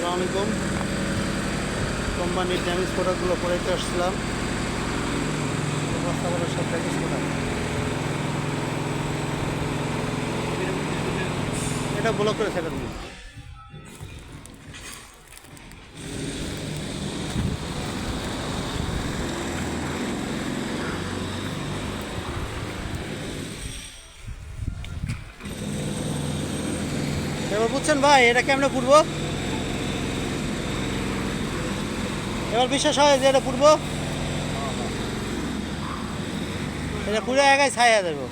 আসসালামু আলাইকুম। কোম্পানির ড্যামেজ প্রোডাক্টগুলো পড়াইতে আসছিলাম বস্তা করে সব ড্যামেজ প্রোডাক্ট এটা ব্লক করে দিন। এবার বুঝছেন ভাই, এটা কেমনে পুরবো এবার বিশ্বাস হয় যে এটা পুরবো? এটা পুরো একাই ছায়া দেবো।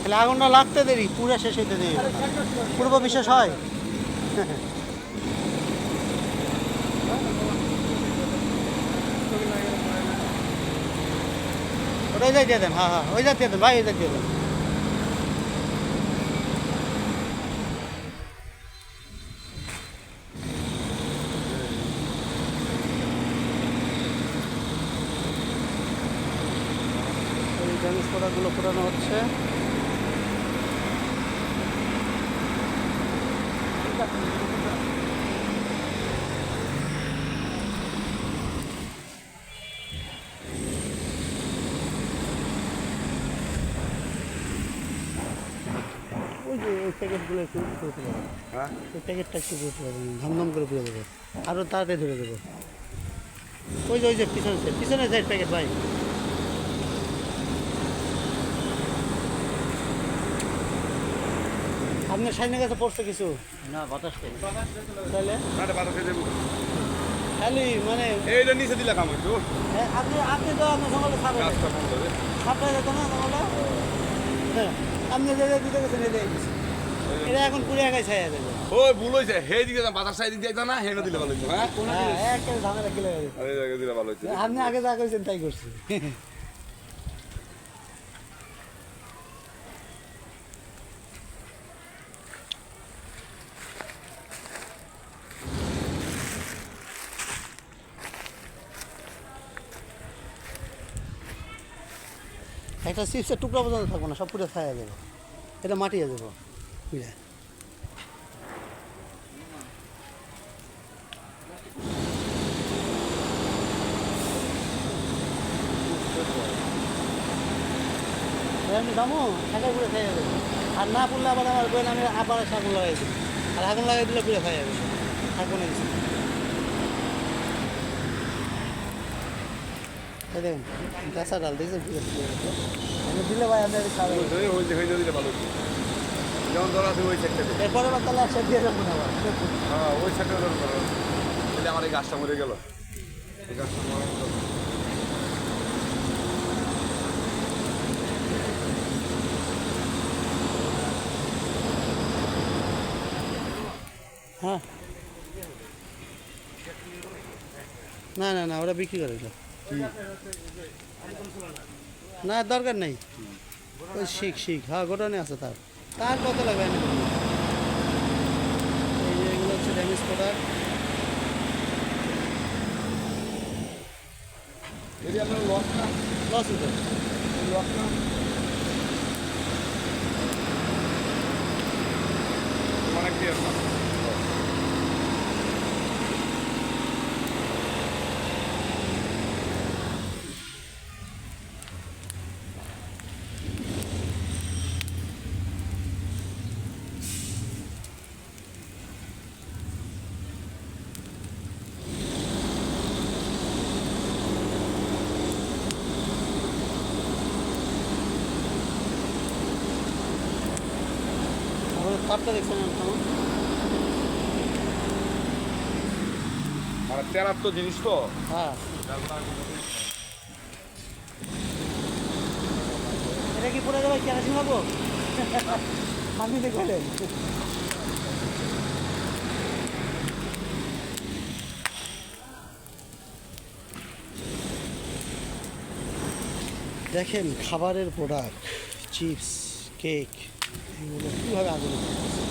তাহলে আগুনটা লাগতে দেরি, পুরো শেষ হইতে দেরি। পূর্ব বিশ্বাস হয়? ওটাই দিয়ে দেন হ্যাঁ হ্যাঁ ওই যাই দিয়ে দেন, ভাই, ওই যাই দিয়ে দেন। প্রোডাক্টগুলো পুরানো হচ্ছে। ওই যে ওই প্যাকেটগুলো একটু করে ফেলে দেবো। হ্যাঁ? ওই প্যাকেটটা একটু করে ফেলে দেবেন ধমধম করে পুড়ে দেবো। আরও তাড়াতাড়ি ধরে দেবো। ওই যে ওই যে পিছনের সাইড পিছনের সাইড প্যাকেট ভাই। আপনার সাইনের কাছে পড়ছে কিছু? না বাতাস তাহলে? আরে বাতাসে দেবো। খালি মানে এইটা নিচে দিলে কাম হইতো হ্যাঁ, আপনি আপনি তো আপনার সকালে সাপে গাছটা বন্ধ হবে সাপটা যেত না হ্যাঁ আপনি যে যে দিতে গেছেন দিছে। এটা এখন পুরো একাই ছায়া দেবে। ওই ভুল হয়েছে হে দিকে বাতাস সাইড দিকে না হেনে দিলে ভালো হইতো হ্যাঁ? হ্যাঁ একটা ঝামেলা কিলে আরে জায়গা দিলে ভালো হইতো আপনি আগে যা করেছেন তাই করছি। একটা চিপসের টুকরা পর্যন্ত থাকব না, সব পুরো ছায়া যাবে। এটা মাটিয়ে যাব বুঝলে? দামো পুরো খাই যাবে। আর না পড়লে আবার আমার বই আমি আবার আগুন লাগাই দিই আর আগুন লাগাই দিলে পুরো খাই যাবে। থাকব না কিছু এই দেখুন গাছা ডাল। আমি দিলে ভাই হইছে দিলে ভালো যেমন ধরা আছে ওই সেক্টরে এরপরে বা তাহলে একসাথে দিয়ে যাব না হ্যাঁ ওই সেক্টরে ধরো ধরো। তাহলে আমার এই গাছটা মরে গেল। এই গাছটা মরে গেল হ্যাঁ। না না না ওরা বিক্রি করে না দরকার নেই। ওই শিখ শিখ। হ্যাঁ গোডাউনে আছে তার। তার কত লাগবে এই যে এগুলো হচ্ছে ড্যামেজ প্রোডাক্ট লস না? লস হতো লস না? তারটা দেখছেন কেমন মানে তেরার তো জিনিস তো? হ্যাঁ। এটা কি পড়ে যাবে কেরাসিন লাগবো আপনি দেখলেন দেখেন খাবারের প্রোডাক্ট চিপস কেক এগুলো কীভাবে আগুন